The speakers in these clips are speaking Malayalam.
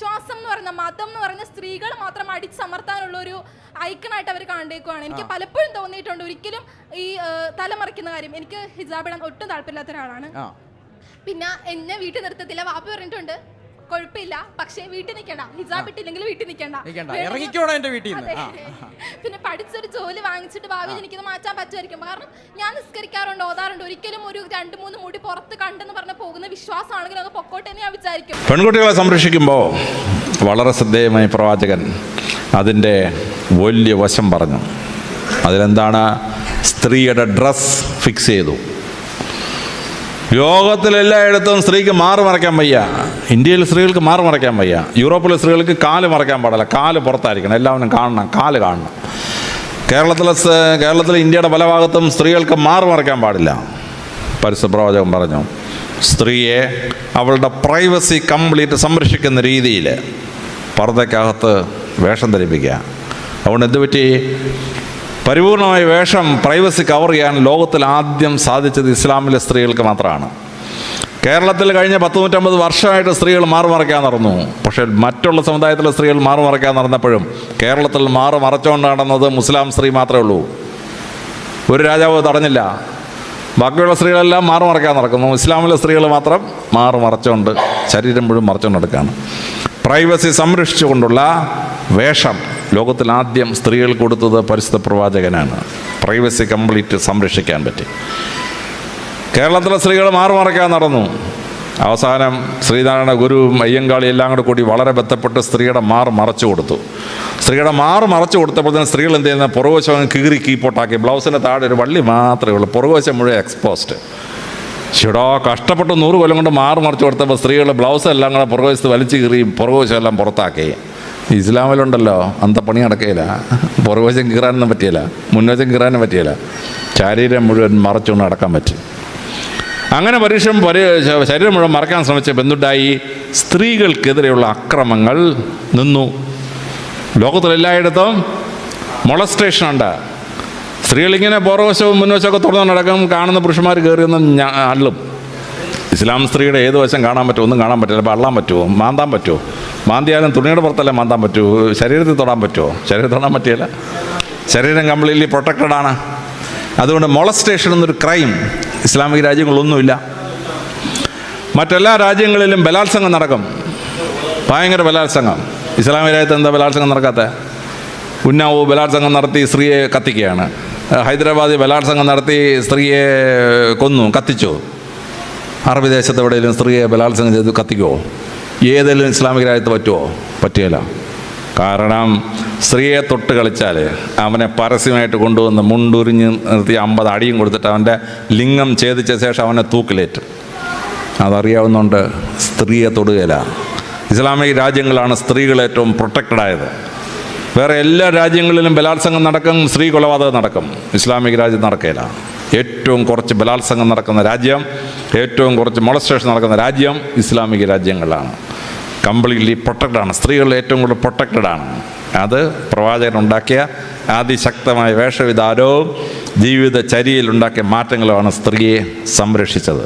വിശ്വാസം എന്ന് പറയുന്ന മതം എന്ന് പറയുന്ന സ്ത്രീകൾ മാത്രം അടിച്ചമർത്താനുള്ള ഒരു ഐക്കണായിട്ട് അവർ കണ്ടേക്കുവാണ്. എനിക്ക് പലപ്പോഴും തോന്നിയിട്ടുണ്ട് ഒരിക്കലും ഈ തലമറിക്കുന്ന കാര്യം. എനിക്ക് ഹിജാബ് ഇടാൻ ഒട്ടും താല്പര്യമില്ലാത്ത ഒരാളാണ്. പിന്നെ എന്നെ വീട്ടിൽ നിർത്തത്തില്ല. വാപ്പി പറഞ്ഞിട്ടുണ്ട് കുഴപ്പമില്ല. പക്ഷേ വീട്ടിൽ നിൽക്കണ്ട. ഹിജാബ് ഇട്ടില്ലെങ്കിൽ വീട്ടിൽ നിൽക്കണ്ട. നിൽക്കണ്ട. ഇറങ്ങിക്കോണം എന്റെ വീട്ടിൽ നിന്ന്. ആ, പിന്നെ പഠിച്ചൊരു ജോലി വാങ്ങിച്ചിട്ട് ഭാവിയിൽ എനിക്കത് മാറ്റാൻ പറ്റുമായിരിക്കും. കാരണം ഞാൻ നിസ്കരിക്കാറുണ്ട് ഓതാറുണ്ട്. ഒരിക്കലും ഒരു രണ്ട് മൂന്ന് മുടി പുറത്ത് കണ്ടെന്ന് പറഞ്ഞ് പോകുന്ന വിശ്വാസമാണെങ്കിൽ അത് പൊക്കോട്ടെ എന്ന് ഞാൻ വിചാരിക്കും. പെൺകുട്ടികളെ സംരക്ഷിക്കുമ്പോൾ വളരെ ശ്രദ്ധേയമായി പ്രവാചകൻ അതിന്റെ വലിയ വശം പറഞ്ഞു. അതിലെന്താണ്? സ്ത്രീയുടെ ഡ്രസ് ഫിക്സ് ചെയ്തു. ലോകത്തിലെല്ലായിടത്തും സ്ത്രീക്ക് മാറ് മറയ്ക്കാൻ വയ്യ. ഇന്ത്യയിൽ സ്ത്രീകൾക്ക് മാറ് മറയ്ക്കാൻ വയ്യ. യൂറോപ്പിലെ സ്ത്രീകൾക്ക് കാൽ മറയ്ക്കാൻ പാടില്ല. കാൽ പുറത്തായിരിക്കണം. എല്ലാവരും കാണണം. കാൽ കാണണം. കേരളത്തിലെ കേരളത്തിലെ ഇന്ത്യയുടെ പല ഭാഗത്തും സ്ത്രീകൾക്ക് മാറ് മറയ്ക്കാൻ പാടില്ല. പരിശുദ്ധ പറഞ്ഞു സ്ത്രീയെ അവളുടെ പ്രൈവസി കംപ്ലീറ്റ് സംരക്ഷിക്കുന്ന രീതിയിൽ പർദ്ദക്കകത്ത് വേഷം ധരിപ്പിക്കുക. അതുകൊണ്ട് എന്ത് പറ്റി? പരിപൂർണമായ വേഷം പ്രൈവസി കവർ ചെയ്യാൻ ലോകത്തിൽ ആദ്യം സാധിച്ചത് ഇസ്ലാമിലെ സ്ത്രീകൾക്ക് മാത്രമാണ്. കേരളത്തിൽ കഴിഞ്ഞ പത്ത് നൂറ്റമ്പത് വർഷമായിട്ട് സ്ത്രീകൾ മാറുമറയ്ക്കാൻ നടന്നു. പക്ഷേ മറ്റുള്ള സമുദായത്തിലെ സ്ത്രീകൾ മാറുമറയ്ക്കാൻ നടന്നപ്പോഴും കേരളത്തിൽ മാറു മറച്ചുകൊണ്ട് നടന്നത് മുസ്ലാം സ്ത്രീ മാത്രമേ ഉള്ളൂ. ഒരു രാജാവ് തടഞ്ഞില്ല. ബാക്കിയുള്ള സ്ത്രീകളെല്ലാം മാറുമറയ്ക്കാൻ നടക്കുന്നു. ഇസ്ലാമിലെ സ്ത്രീകൾ മാത്രം മാറുമറച്ചുകൊണ്ട് ശരീരം മുഴുവൻ മറച്ചുകൊണ്ട് നടക്കുകയാണ്. പ്രൈവസി സംരക്ഷിച്ചുകൊണ്ടുള്ള വേഷം. ലോകത്തിൽ ആദ്യം സ്ത്രീകൾ കൊടുത്തത് പരിശുദ്ധ പ്രവാചകനാണ്. പ്രൈവസി കംപ്ലീറ്റ് സംരക്ഷിക്കാൻ പറ്റി. കേരളത്തിലെ സ്ത്രീകൾ മാറുമറക്കാൻ നടന്നു. അവസാനം ശ്രീനാരായണ ഗുരുവും അയ്യങ്കാളി എല്ലാം കൂടെ കൂടി വളരെ ബന്ധപ്പെട്ട് സ്ത്രീയുടെ മാറ് മറച്ചു കൊടുത്തു. സ്ത്രീയുടെ മാറ് മറച്ചു കൊടുത്തപ്പോൾ തന്നെ സ്ത്രീകൾ എന്ത് ചെയ്യുന്ന? പുറകുവശം കീറി കീപ്പോട്ടാക്കി. ബ്ലൗസിന്റെ താഴെ ഒരു വള്ളി മാത്രമേ ഉള്ളൂ. പുറകുവശം മുഴുവൻ എക്സ്പോസ്ഡ് ചേടാ കഷ്ടപ്പെട്ട് നൂറ് കൊല്ലം കൊണ്ട് മാറ് മറച്ചു കൊടുത്തപ്പോൾ സ്ത്രീകൾ ബ്ലൗസ് എല്ലാം കൂടെ പുറകുവശത്ത് വലിച്ചു കീറി പുറകുവശം എല്ലാം പുറത്താക്കി. ഇസ്ലാമിലുണ്ടല്ലോ. പണി നടക്കുകയില്ല പുറകുവശം കീറാനൊന്നും പറ്റിയില്ല. മുൻവശം കീറാനും പറ്റിയില്ല. ശരീരം മുഴുവൻ മറച്ചുകൊണ്ട് നടക്കാൻ പറ്റും. അങ്ങനെ പരീക്ഷ ശരീരം മുഴുവൻ മറക്കാൻ ശ്രമിച്ച ബന്ധുണ്ടായി സ്ത്രീകൾക്കെതിരെയുള്ള അക്രമങ്ങൾ നിന്നു. ലോകത്തിലെല്ലായിടത്തും മൊളസ്ട്രേഷൻ ഉണ്ട്. സ്ത്രീകളിങ്ങനെ പുറവശവും മുൻവശമൊക്കെ തുറന്നു നടക്കും കാണുന്ന പുരുഷന്മാർ കയറിയൊന്നും അള്ളും. ഇസ്ലാം സ്ത്രീയുടെ ഏത് വശം കാണാൻ പറ്റുമോ ഒന്നും കാണാൻ പറ്റില്ല. അപ്പോൾ അള്ളാൻ പറ്റുമോ മാന്താൻ പറ്റുമോ? മാന്തിയാലും തുണിയുടെ പുറത്തല്ലേ മാന്താൻ പറ്റൂ? ശരീരത്തിൽ തൊടാൻ പറ്റുമോ ശരീരത്തിൽ തൊടാൻ പറ്റിയല്ല. ശരീരം കംപ്ലീറ്റ്ലി പ്രൊട്ടക്റ്റഡ് ആണ്. അതുകൊണ്ട് മൊളസ്റ്റേഷൻ എന്നൊരു ക്രൈം ഇസ്ലാമിക രാജ്യങ്ങളൊന്നുമില്ല മറ്റെല്ലാ രാജ്യങ്ങളിലും ബലാത്സംഗം നടക്കും. ഭയങ്കര ബലാത്സംഗം. ഇസ്ലാമിക രാജ്യത്ത് എന്താ ബലാത്സംഗം നടക്കാത്ത? ഉന്നാവോ ബലാത്സംഗം നടത്തി സ്ത്രീയെ കത്തിക്കുകയാണ്. ഹൈദരാബാദിൽ ബലാത്സംഗം നടത്തി സ്ത്രീയെ കൊന്നു കത്തിച്ചു. അറബി ദേശത്ത് എവിടെയെങ്കിലും സ്ത്രീയെ ബലാത്സംഗം ചെയ്ത് കത്തിക്കുമോ ഏതെങ്കിലും ഇസ്ലാമിക രാജ്യത്ത് പറ്റുമോ പറ്റുകയില്ല കാരണം സ്ത്രീയെ തൊട്ട് കളിച്ചാൽ അവനെ പരസ്യമായിട്ട് കൊണ്ടുവന്ന് മുണ്ടുരിഞ്ഞ് നിർത്തി അമ്പത് അടിയും കൊടുത്തിട്ട് അവന്റെ ലിംഗം ഛേദിച്ച ശേഷം അവനെ തൂക്കിലേറ്റും. അതറിയാവുന്നതുകൊണ്ട് സ്ത്രീയെ തൊടുകയില്ല. ഇസ്ലാമിക രാജ്യങ്ങളാണ് സ്ത്രീകൾ ഏറ്റവും പ്രൊട്ടക്റ്റഡ് ആയത്. വേറെ എല്ലാ രാജ്യങ്ങളിലും ബലാത്സംഗം നടക്കും സ്ത്രീ കൊലപാതകം നടക്കും. ഇസ്ലാമിക രാജ്യം നടക്കില്ല ഏറ്റവും കുറച്ച് ബലാത്സംഗം നടക്കുന്ന രാജ്യം ഏറ്റവും കുറച്ച് മൊളസ്ട്രേഷൻ നടക്കുന്ന രാജ്യം ഇസ്ലാമിക രാജ്യങ്ങളാണ്. കംപ്ലീറ്റ്ലി പ്രൊട്ടക്റ്റഡ് ആണ് സ്ത്രീകൾ ഏറ്റവും കൂടുതൽ പ്രൊട്ടക്റ്റഡ് ആണ് അത് പ്രവാചകൻ ഉണ്ടാക്കിയ അതിശക്തമായ വേഷവിധാനവും ജീവിതചര്യയിൽ ഉണ്ടാക്കിയ മാറ്റങ്ങളുമാണ് സ്ത്രീയെ സംരക്ഷിച്ചത്.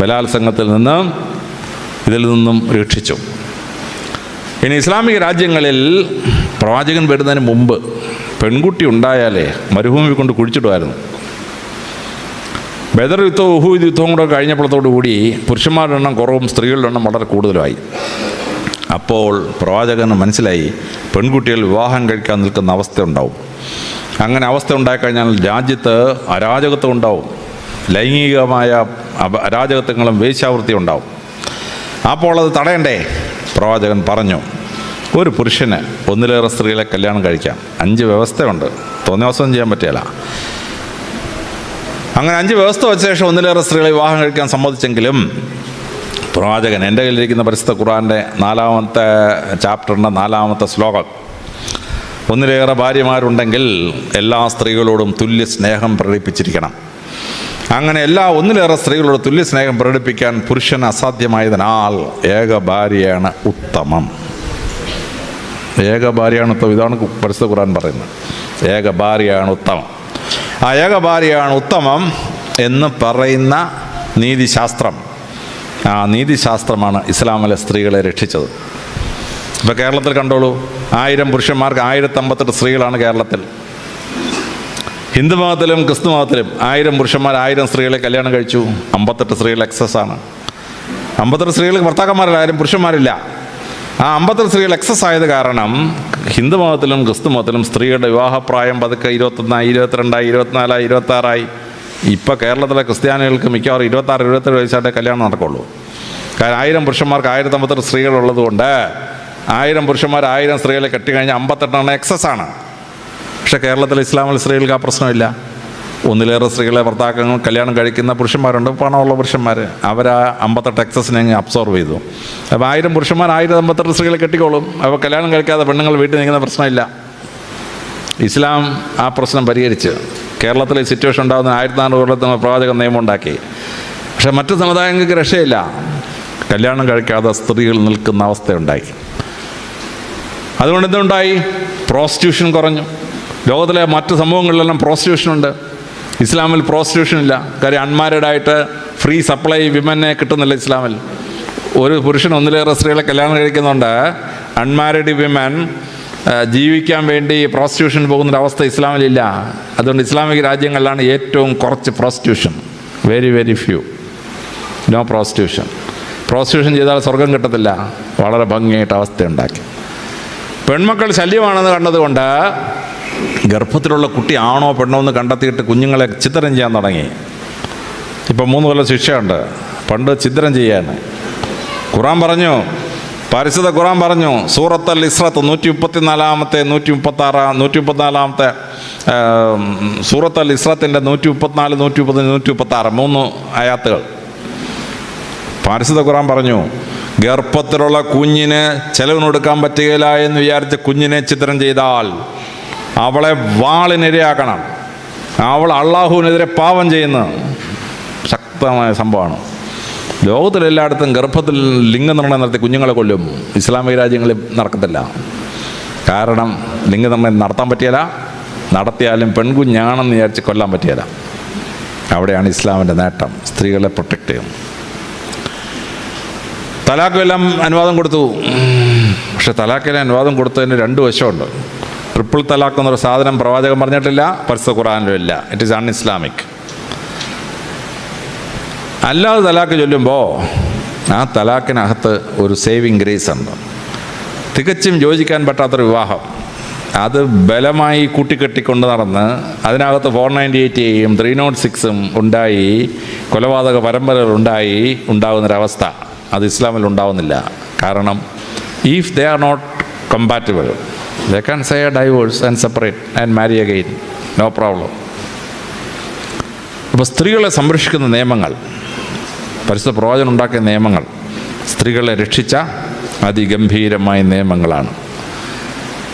ബലാത്സംഗത്തിൽ നിന്ന് ഇതിൽ നിന്നും രക്ഷിച്ചു. ഇനി ഇസ്ലാമിക രാജ്യങ്ങളിൽ പ്രവാചകൻ വരുന്നതിന് മുമ്പ് പെൺകുട്ടി ഉണ്ടായാലേ മരുഭൂമി കൊണ്ട് കുഴിച്ചിടുമായിരുന്നു. ബദർ യുദ്ധവും ഉഹൂദ് യുദ്ധവും കൂടെ കഴിഞ്ഞപ്പോഴത്തോടു കൂടി പുരുഷന്മാരുടെ എണ്ണം കുറവും സ്ത്രീകളുടെ എണ്ണം വളരെ കൂടുതലുമായി. അപ്പോൾ പ്രവാചകന് മനസ്സിലായി പെൺകുട്ടികൾ വിവാഹം കഴിക്കാൻ നിൽക്കുന്ന അവസ്ഥ ഉണ്ടാവും. അങ്ങനെ അവസ്ഥ ഉണ്ടായിക്കഴിഞ്ഞാൽ രാജ്യത്ത് അരാജകത്വം ഉണ്ടാവും. ലൈംഗികമായ അരാജകത്വങ്ങളും വേശ്യാവൃത്തി ഉണ്ടാവും. അപ്പോൾ അത് തടയണ്ടേ? പ്രവാചകൻ പറഞ്ഞു ഒരു പുരുഷന് ഒന്നിലേറെ സ്ത്രീകളെ കല്യാണം കഴിക്കാം. അഞ്ച് വ്യവസ്ഥയുണ്ട്. തോന്നിയ ദിവസം ചെയ്യാൻ പറ്റില്ല അങ്ങനെ അഞ്ച് വ്യവസ്ഥ വെച്ച ശേഷം ഒന്നിലേറെ സ്ത്രീകളെ വിവാഹം കഴിക്കാൻ സമ്മതിച്ചെങ്കിലും പ്രവാചകൻ എന്റെ കയ്യിലിരിക്കുന്ന പരിശുദ്ധ ഖുറാന്റെ നാലാമത്തെ ചാപ്റ്ററിന്റെ നാലാമത്തെ ശ്ലോകം ഒന്നിലേറെ ഭാര്യമാരുണ്ടെങ്കിൽ എല്ലാ സ്ത്രീകളോടും തുല്യ സ്നേഹം പ്രകടിപ്പിച്ചിരിക്കണം. അങ്ങനെ എല്ലാ ഒന്നിലേറെ സ്ത്രീകളോട് തുല്യ സ്നേഹം പ്രകടിപ്പിക്കാൻ പുരുഷൻ അസാധ്യമായതിനാൽ ഏക ഭാര്യയാണ് ഉത്തമം. ഏക ഭാര്യയാണ് ഉത്തമം. ഇതാണ് പരിശുദ്ധ ഖുറാൻ പറയുന്നത്. ഏക ഭാര്യയാണ് ഉത്തമം. ആ ഏക ഭാര്യയാണ് ഉത്തമം എന്ന് പറയുന്ന നീതിശാസ്ത്രം. ആ നീതിശാസ്ത്രമാണ് ഇസ്ലാമിലെ സ്ത്രീകളെ രക്ഷിച്ചത്. ഇപ്പോൾ കേരളത്തിൽ കണ്ടോളൂ ആയിരം പുരുഷന്മാർക്ക് ആയിരത്തമ്പത്തെട്ട് സ്ത്രീകളാണ് കേരളത്തിൽ. ഹിന്ദു മതത്തിലും ക്രിസ്തു മതത്തിലും ആയിരം പുരുഷന്മാർ ആയിരം സ്ത്രീകളെ കല്യാണം കഴിച്ചു അമ്പത്തെട്ട് സ്ത്രീകൾ എക്സസ് ആണ്. അമ്പത്തെട്ട് സ്ത്രീകൾക്ക് ഭർത്താക്കന്മാരല്ല ആയിരം പുരുഷന്മാരില്ല. ആ അമ്പത്തിൽ സ്ത്രീകൾ എക്സസ് ആയത് കാരണം ഹിന്ദു മതത്തിലും ക്രിസ്തു മതത്തിലും സ്ത്രീകളുടെ വിവാഹപ്രായം പതുക്കെ ഇരുപത്തൊന്നായി ഇരുപത്തിരണ്ടായി ഇരുപത്തിനാലായി ഇരുപത്താറായി ഇപ്പോൾ കേരളത്തിലെ ക്രിസ്ത്യാനികൾക്ക് മിക്കവാറും ഇരുപത്താറ് ഇരുപത്തേഴ് വയസ്സായിട്ട് കല്യാണം നടക്കുള്ളൂ. കാരണം ആയിരം പുരുഷന്മാർക്ക് ആയിരത്തി അമ്പത്തെട്ട് സ്ത്രീകളുള്ളത് കൊണ്ട് ആയിരം പുരുഷന്മാർ ആയിരം സ്ത്രീകളെ കെട്ടിക്കഴിഞ്ഞാൽ അമ്പത്തെട്ടെണ്ണം എക്സസ് ആണ്. പക്ഷേ കേരളത്തിലെ ഇസ്ലാമിൽ സ്ത്രീകൾക്ക് ആ പ്രശ്നമില്ല. ഒന്നിലേറെ സ്ത്രീകളെ ഭർത്താക്കങ്ങൾ കല്യാണം കഴിക്കുന്ന പുരുഷന്മാരുണ്ട് പണമുള്ള പുരുഷന്മാർ അവർ ആ അമ്പത്തെട്ട് എക്സസിനെ അങ്ങ് അബ്സോർവ് ചെയ്തു. അപ്പോൾ ആയിരം പുരുഷന്മാർ ആയിരം അമ്പത്തെട്ട് സ്ത്രീകളെ കെട്ടിക്കോളും. അപ്പോൾ കല്യാണം കഴിക്കാതെ പെണ്ണുങ്ങൾ വീട്ടിൽ നിൽക്കുന്ന പ്രശ്നമില്ല. ഇസ്ലാം ആ പ്രശ്നം പരിഹരിച്ച് കേരളത്തിലെ സിറ്റുവേഷൻ ഉണ്ടാകുന്ന ആയിരത്തി നാനൂറ് കൊല്ലത്തിന് പ്രവാചക നിയമം ഉണ്ടാക്കി. പക്ഷേ മറ്റു സമുദായങ്ങൾക്ക് രക്ഷയില്ല. കല്യാണം കഴിക്കാതെ സ്ത്രീകൾ നിൽക്കുന്ന അവസ്ഥയുണ്ടായി അതുകൊണ്ട് എന്തുണ്ടായി? പ്രോസ്റ്റിറ്റ്യൂഷൻ കുറഞ്ഞു. ലോകത്തിലെ മറ്റ് സംഭവങ്ങളിലെല്ലാം പ്രോസ്റ്റിറ്റ്യൂഷൻ ഉണ്ട്. ഇസ്ലാമിൽ പ്രോസ്റ്റിറ്റ്യൂഷൻ ഇല്ല. കാര്യം അൺമാരീഡ് ആയിട്ട് ഫ്രീ സപ്ലൈ വിമനെ കിട്ടുന്നില്ല ഇസ്ലാമിൽ. ഒരു പുരുഷൻ ഒന്നിലേറെ സ്ത്രീകളെ കല്യാണം കഴിക്കുന്നുണ്ട് അൺമാരീഡ് വിമൻ ജീവിക്കാൻ വേണ്ടി പ്രോസ്റ്റിറ്റ്യൂഷൻ പോകുന്നൊരവസ്ഥ ഇസ്ലാമിലില്ല അതുകൊണ്ട് ഇസ്ലാമിക രാജ്യങ്ങളിലാണ് ഏറ്റവും കുറച്ച് prostitution very very few no prostitution prostitution ചെയ്താൽ സ്വർഗം കിട്ടത്തില്ല. വളരെ ഭംഗിയായിട്ട് അവസ്ഥയുണ്ടാക്കി. പെൺമക്കൾ ശല്യമാണെന്ന് കണ്ടതുകൊണ്ട് ഗർഭത്തിലുള്ള കുട്ടി ആണോ പെണ്ണോ എന്ന് കണ്ടെത്തിയിട്ട് കുഞ്ഞുങ്ങളെ ചിത്രം ചെയ്യാൻ തുടങ്ങി. ഇപ്പം മൂന്ന് കൊല്ലം ശിക്ഷയുണ്ട്. പണ്ട് ചിത്രം ചെയ്യാൻ ഖുറാൻ പറഞ്ഞു പരിശുദ്ധ ഖുറാൻ പറഞ്ഞു സൂറത്തൽ ഇസ്രത്ത് നൂറ്റി മുപ്പത്തിനാലാമത്തെ നൂറ്റി മുപ്പത്താറാം നൂറ്റി മുപ്പത്തിനാലാമത്തെ സൂറത്തൽ ഇസ്രത്തിന്റെ നൂറ്റി മുപ്പത്തിനാല് നൂറ്റി മുപ്പത്തി നൂറ്റി മുപ്പത്താറ് മൂന്ന് അയാത്തുകൾ പാരിശുദ്ധ ഖുറാൻ പറഞ്ഞു ഗർഭത്തിലുള്ള കുഞ്ഞിന് ചെലവിനൊടുക്കാൻ പറ്റുകയില്ല എന്ന് വിചാരിച്ച് കുഞ്ഞിനെ ചിത്രം ചെയ്താൽ അവളെ വാളിനിരയാക്കണം. അവൾ അള്ളാഹുവിനെതിരെ പാവം ചെയ്യുന്ന ശക്തമായ സംഭവമാണ്. ലോകത്തിലെല്ലായിടത്തും ഗർഭത്തിൽ ലിംഗനിർണയം നടത്തി കുഞ്ഞുങ്ങളെ കൊല്ലും. ഇസ്ലാമിക രാജ്യങ്ങളിൽ നടക്കത്തില്ല. കാരണം ലിംഗനിർണയം നടത്താൻ പറ്റിയല്ല. നടത്തിയാലും പെൺകുഞ്ഞാണെന്ന് വിചാരിച്ച് കൊല്ലാൻ പറ്റിയല്ല. അവിടെയാണ് ഇസ്ലാമിന്റെ നേട്ടം. സ്ത്രീകളെ പ്രൊട്ടക്റ്റ് ചെയ്യും. തലാഖും എല്ലാം അനുവാദം കൊടുത്തു. പക്ഷെ തലാഖിലെ അനുവാദം കൊടുത്തതിന് രണ്ട് വശമുണ്ട്. ട്രിപ്പിൾ തലാഖ് എന്നൊരു സാധനം പ്രവാചകൻ പറഞ്ഞിട്ടില്ല പരിസ്ഥ ഖുറാനിലും ഇല്ല. ഇറ്റ് ഈസ് അൺ ഇസ്ലാമിക് അല്ലാതെ തലാഖ് ചൊല്ലുമ്പോൾ ആ തലാഖിനകത്ത് ഒരു സേവിങ് ഗ്രേസ് ഉണ്ട്. തികച്ചും യോജിക്കാൻ പറ്റാത്തൊരു വിവാഹം. അത് ബലമായി കൂട്ടിക്കെട്ടിക്കൊണ്ട് നടന്ന് അതിനകത്ത് ഫോർ നയന്റി എയ്റ്റ് എയും ത്രീ നോട്ട് സിക്സും ഉണ്ടായി കൊലപാതക പരമ്പരകൾ ഉണ്ടായി ഉണ്ടാകുന്നൊരവസ്ഥ. അത് ഇസ്ലാമിൽ ഉണ്ടാവുന്നില്ല. കാരണം if they are not compatible they can say divorce and separate and marry again no problem അപ്പോൾ സ്ത്രീകളെ സംരക്ഷിക്കുന്ന നിയമങ്ങൾ പരിശുദ്ധ പ്രവാചകൻ ഉണ്ടാക്കിയ നിയമങ്ങൾ സ്ത്രീകളെ രക്ഷിച്ച അതിഗംഭീരമായ നിയമങ്ങളാണ്.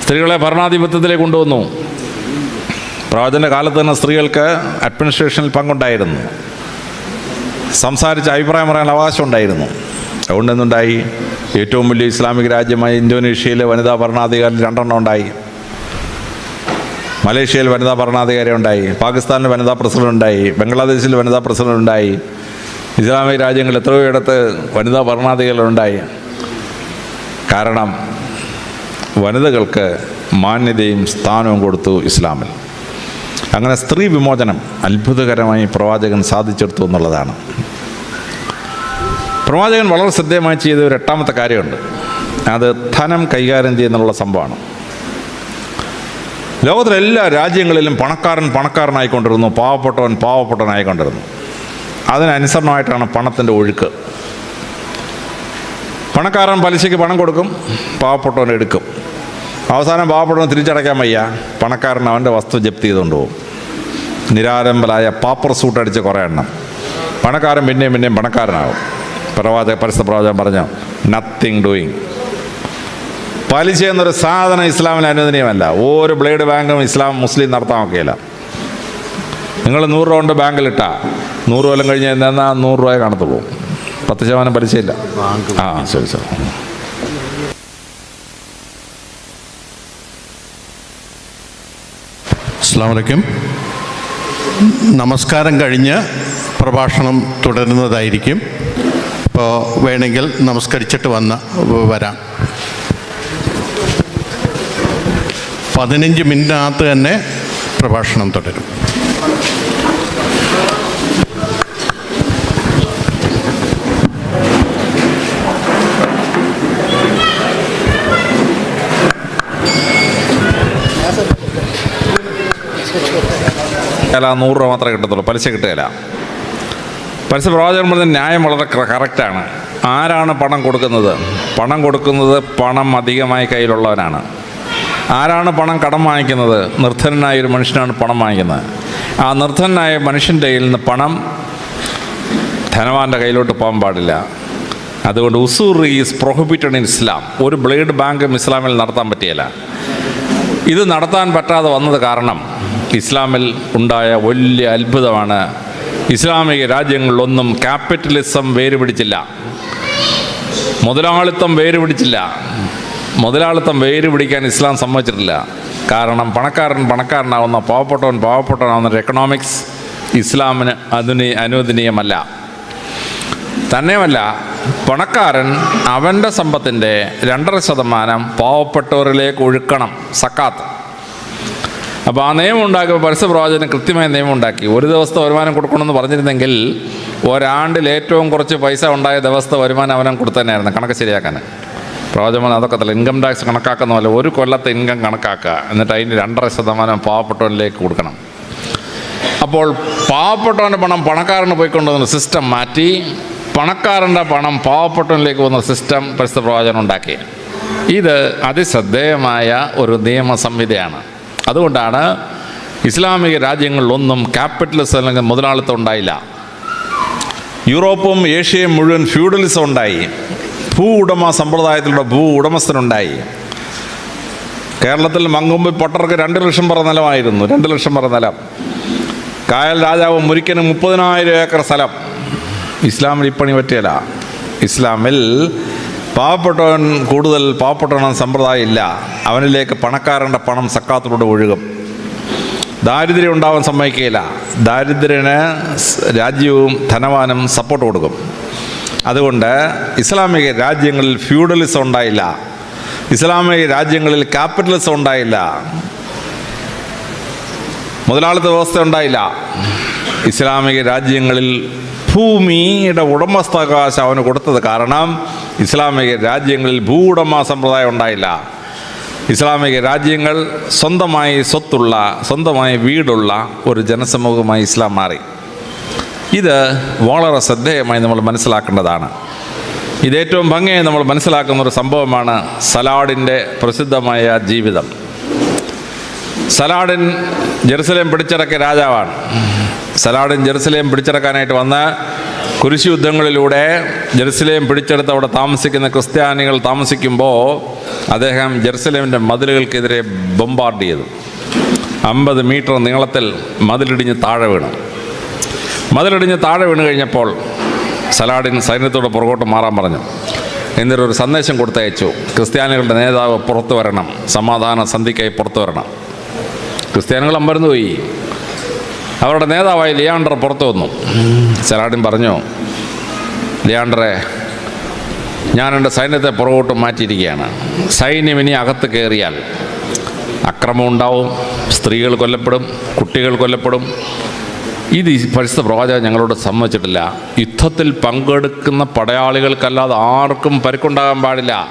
സ്ത്രീകളെ ഭരണാധിപത്യത്തിലേക്ക് കൊണ്ടുവന്നു. പ്രവചന കാലത്ത് തന്നെ സ്ത്രീകൾക്ക് അഡ്മിനിസ്ട്രേഷനിൽ പങ്കുണ്ടായിരുന്നു. സംസാരിച്ച് അഭിപ്രായം പറയാൻ അവകാശം ഉണ്ടായിരുന്നു. അതുകൊണ്ട് എന്തുണ്ടായി ഏറ്റവും വലിയ ഇസ്ലാമിക രാജ്യമായ ഇന്തോനേഷ്യയിലെ വനിതാ ഭരണാധികാരി രണ്ടെണ്ണം ഉണ്ടായി. മലേഷ്യയിൽ വനിതാ ഭരണാധികാരി ഉണ്ടായി. പാകിസ്ഥാനിൽ വനിതാ പ്രസിഡന്റ് ഉണ്ടായി. ബംഗ്ലാദേശിൽ വനിതാ പ്രസിഡന്റ് ഉണ്ടായി. ഇസ്ലാമിക രാജ്യങ്ങളിൽ എത്രയോ ഇടത്ത് വനിതാ ഭരണാധികാരികളുണ്ടായി കാരണം വനിതകൾക്ക് മാന്യതയും സ്ഥാനവും കൊടുത്തു ഇസ്ലാമിൽ. അങ്ങനെ സ്ത്രീ വിമോചനം അത്ഭുതകരമായി പ്രവാചകൻ സാധിച്ചെടുത്തു എന്നുള്ളതാണ്. പ്രവാചകൻ വളരെ ശ്രദ്ധേയമായി ചെയ്ത ഒരു എട്ടാമത്തെ കാര്യമുണ്ട്. അത് ധനം കൈകാര്യം ചെയ്യുന്നുള്ള സംഭവമാണ്. ലോകത്തിലെ എല്ലാ രാജ്യങ്ങളിലും പണക്കാരൻ പണക്കാരനായിക്കൊണ്ടിരുന്നു. പാവപ്പെട്ടവൻ പാവപ്പെട്ടവനായിക്കൊണ്ടിരുന്നു. അതിനനുസരണമായിട്ടാണ് പണത്തിന്റെ ഒഴുക്ക്. പണക്കാരൻ പലിശയ്ക്ക് പണം കൊടുക്കും പാവപ്പെട്ടവൻ എടുക്കും. അവസാനം പാവപ്പെട്ടവൻ തിരിച്ചടയ്ക്കാൻ വയ്യ. പണക്കാരൻ അവന്റെ വസ്തു ജപ്തി ചെയ്തുകൊണ്ട് പോകും. നിരാരംഭലായ പാപ്പർ സൂട്ട് കുറേ എണ്ണം. പണക്കാരൻ പിന്നെയും പിന്നെയും പണക്കാരനാകും. പ്രവാചക പരിസ്ഥ പ്രവാചകൻ പറഞ്ഞു നത്തിങ് ഡൂയിങ് പലിശ എന്നൊരു സാധനം ഇസ്ലാമിന് അനുവദനീയമല്ല. ഒരു ബ്ലേഡ് ബാങ്കും ഇസ്ലാം മുസ്ലിം നടത്താൻ ഒക്കെയില്ല. നിങ്ങൾ നൂറ് രൂപ കൊണ്ട് ബാങ്കിലിട്ടാ നൂറ് കൊല്ലം കഴിഞ്ഞ് എന്നാൽ നൂറ് രൂപയെ കാണത്തുള്ളൂ. പത്ത് ശതമാനം പലിശയില്ല. ആ ശരി ശരി. അസ്സാമലൈക്കും നമസ്കാരം കഴിഞ്ഞ് പ്രഭാഷണം തുടരുന്നതായിരിക്കും. അപ്പോൾ വേണമെങ്കിൽ നമസ്കരിച്ചിട്ട് വന്ന് വരാം. പതിനഞ്ച് മിനിറ്റിനകത്ത് തന്നെ പ്രഭാഷണം തുടരും. അല്ല നൂറ് രൂപ മാത്രമേ കിട്ടത്തുള്ളൂ. പലിശ കിട്ടുകയില്ല. പലിശ പ്രവാചകൻ പറഞ്ഞ ന്യായം വളരെ കറക്റ്റാണ്. ആരാണ് പണം കൊടുക്കുന്നത്? പണം കൊടുക്കുന്നത് പണം അധികമായി കയ്യിലുള്ളവനാണ്. ആരാണ് പണം കടം വാങ്ങിക്കുന്നത്? നിർധനനായ ഒരു മനുഷ്യനാണ് പണം വാങ്ങിക്കുന്നത്. ആ നിർധനനായ മനുഷ്യന്റെ കയ്യിൽ നിന്ന് പണം ധനവാന്റെ കയ്യിലോട്ട് പോകാൻ പാടില്ല. അതുകൊണ്ട് usury is prohibited in Islam ഒരു ബ്ലേഡ് ബാങ്കും ഇസ്ലാമിൽ നടത്താൻ പറ്റിയല്ല. ഇത് നടത്താൻ പറ്റാതെ വന്നത് കാരണം ഇസ്ലാമിൽ ഉണ്ടായ വലിയ അത്ഭുതമാണ് ഇസ്ലാമിക രാജ്യങ്ങളിലൊന്നും ക്യാപിറ്റലിസം വേര് പിടിച്ചില്ല മുതലാളിത്തം വേര് പിടിച്ചില്ല മുതലാളിത്തം വേര് പിടിക്കാൻ ഇസ്ലാം സമ്മതിച്ചിട്ടില്ല. കാരണം പണക്കാരൻ പണക്കാരനാവുന്ന പാവപ്പെട്ടവൻ പാവപ്പെട്ടവനാവുന്ന ഒരു എക്കണോമിക്സ് ഇസ്ലാമിന് അതിന് അനുവദനീയമല്ല. തന്നെയുമല്ല പണക്കാരൻ അവന്റെ സമ്പത്തിന്റെ രണ്ടര ശതമാനം പാവപ്പെട്ടവരിലേക്ക് ഒഴുക്കണം സക്കാത്ത്. അപ്പോൾ ആ നിയമം ഉണ്ടാക്കിയപ്പോൾ പരസ്യ പ്രവാചകൻ കൃത്യമായ നിയമം ഉണ്ടാക്കി. ഒരു ദിവസത്തെ വരുമാനം കൊടുക്കണമെന്ന് പറഞ്ഞിരുന്നെങ്കിൽ ഒരാണ്ടിൽ ഏറ്റവും കുറച്ച് പൈസ ഉണ്ടായ ദിവസത്തെ വരുമാനം അവനും കൊടുത്തന്നെയായിരുന്നു കണക്ക് ശരിയാക്കാൻ പ്രവചനം അതൊക്കത്തില്ല അതൊക്കെ തല്ല ഇൻകം ടാക്സ് കണക്കാക്കുന്ന പോലെ ഒരു കൊല്ലത്തെ ഇൻകം കണക്കാക്കുക. എന്നിട്ട് അതിന്റെ രണ്ടര ശതമാനം പാവപ്പെട്ടവനിലേക്ക് കൊടുക്കണം. അപ്പോൾ പാവപ്പെട്ടവന്റെ പണം പണക്കാരന് പോയിക്കൊണ്ടുവന്ന സിസ്റ്റം മാറ്റി പണക്കാരന്റെ പണം പാവപ്പെട്ടവനിലേക്ക് പോകുന്ന സിസ്റ്റം പരിസ്ഥിതി പ്രവചനം ഉണ്ടാക്കി. ഇത് അതിശ്രദ്ധേയമായ ഒരു നിയമ സംഹിതയാണ് അതുകൊണ്ടാണ് ഇസ്ലാമിക രാജ്യങ്ങളിലൊന്നും ക്യാപിറ്റലിസം അല്ലെങ്കിൽ മുതലാളിത്തം ഉണ്ടായില്ല. യൂറോപ്പും ഏഷ്യയും മുഴുവൻ ഫ്യൂഡലിസം ഉണ്ടായി. ഭൂ ഉടമ സമ്പ്രദായത്തിലൂടെ ഭൂ ഉടമസ്ഥനുണ്ടായി. കേരളത്തിൽ മങ്കൊമ്പ് പൊട്ടർക്ക് രണ്ട് ലക്ഷം പറ നിലമായിരുന്നു. രണ്ട് ലക്ഷം പറ നിലം. കായൽ രാജാവ് മുരിക്കന് മുപ്പതിനായിരം ഏക്കർ സ്ഥലം. ഇസ്ലാമിൽ ഇപ്പണി പറ്റിയല്ല. ഇസ്ലാമിൽ പാവപ്പെട്ടവൻ കൂടുതൽ പാവപ്പെട്ടവൻ സമ്പ്രദായം ഇല്ല. അവനിലേക്ക് പണക്കാരന്റെ പണം സക്കാത്തിലൂടെ ഒഴുകും. ദാരിദ്ര്യം ഉണ്ടാവാൻ സമ്മതിക്കുകയില്ല. ദാരിദ്ര്യന് രാജ്യവും ധനവാനും സപ്പോർട്ട് കൊടുക്കും. അതുകൊണ്ട് ഇസ്ലാമിക രാജ്യങ്ങളിൽ ഫ്യൂഡലിസം ഉണ്ടായില്ല. ഇസ്ലാമിക രാജ്യങ്ങളിൽ ക്യാപിറ്റലിസം ഉണ്ടായില്ല. മുതലാളിത്ത വ്യവസ്ഥ ഉണ്ടായില്ല. ഇസ്ലാമിക രാജ്യങ്ങളിൽ ഭൂമിയുടെ ഉടമസ്ഥാവകാശം അവന് കൊടുത്തത് കാരണം ഇസ്ലാമിക രാജ്യങ്ങളിൽ ഭൂ ഉടമ സമ്പ്രദായം ഉണ്ടായില്ല. ഇസ്ലാമിക രാജ്യങ്ങൾ സ്വന്തമായി സ്വത്തുള്ള സ്വന്തമായി വീടുള്ള ഒരു ജനസമൂഹമായി ഇസ്ലാം മാറി. ഇത് വളരെ ശ്രദ്ധേയമായി നമ്മൾ മനസ്സിലാക്കേണ്ടതാണ്. ഇതേറ്റവും ഭംഗിയായി നമ്മൾ മനസ്സിലാക്കുന്ന ഒരു സംഭവമാണ് സലാഡിന്റെ പ്രസിദ്ധമായ ജീവിതം. സലാഡിൻ ജെറുസലേം പിടിച്ചടക്കിയ രാജാവാണ്. സലാഡിൻ ജെറുസലേം പിടിച്ചെടുക്കാനായിട്ട് വന്ന കുരിശു യുദ്ധങ്ങളിലൂടെ ജെറുസലേം പിടിച്ചെടുത്ത് അവിടെ താമസിക്കുന്ന ക്രിസ്ത്യാനികൾ താമസിക്കുമ്പോൾ അദ്ദേഹം ജെറുസലേമിന്റെ മതിലുകൾക്കെതിരെ ബൊമ്പാർഡ് ചെയ്തു അമ്പത് മീറ്റർ നീളത്തിൽ മതിലിടിഞ്ഞ് താഴെ വീണു. മതിലിടിഞ്ഞ് താഴെ വീണ് കഴിഞ്ഞപ്പോൾ സലാഡിൻ സൈന്യത്തോട് പുറകോട്ട് മാറാൻ പറഞ്ഞു. എന്നിട്ട് ഒരു സന്ദേശം കൊടുത്തയച്ചു. ക്രിസ്ത്യാനികളുടെ നേതാവ് പുറത്തു വരണം. സമാധാന സന്ധിക്കായി പുറത്തു വരണം. ക്രിസ്ത്യാനികൾ അമ്പരന്ന് പോയി അവരുടെ നേതാവായി ലിയാണ്ടർ പുറത്തു വന്നു. സലാഡിൻ പറഞ്ഞു ലിയാണ്ടറെ ഞാൻ എന്റെ സൈന്യത്തെ പുറകോട്ട് മാറ്റിയിരിക്കുകയാണ്. സൈന്യം ഇനി അകത്ത് കയറിയാൽ അക്രമം ഉണ്ടാവും സ്ത്രീകൾ കൊല്ലപ്പെടും കുട്ടികൾ കൊല്ലപ്പെടും. ഇത് പരിസ്ഥിതി പ്രവാചകൻ ഞങ്ങളോട് സമ്മതിച്ചിട്ടില്ല. യുദ്ധത്തിൽ പങ്കെടുക്കുന്ന പടയാളികൾക്കല്ലാതെ ആർക്കും പരിക്കുണ്ടാകാൻ പാടില്ല.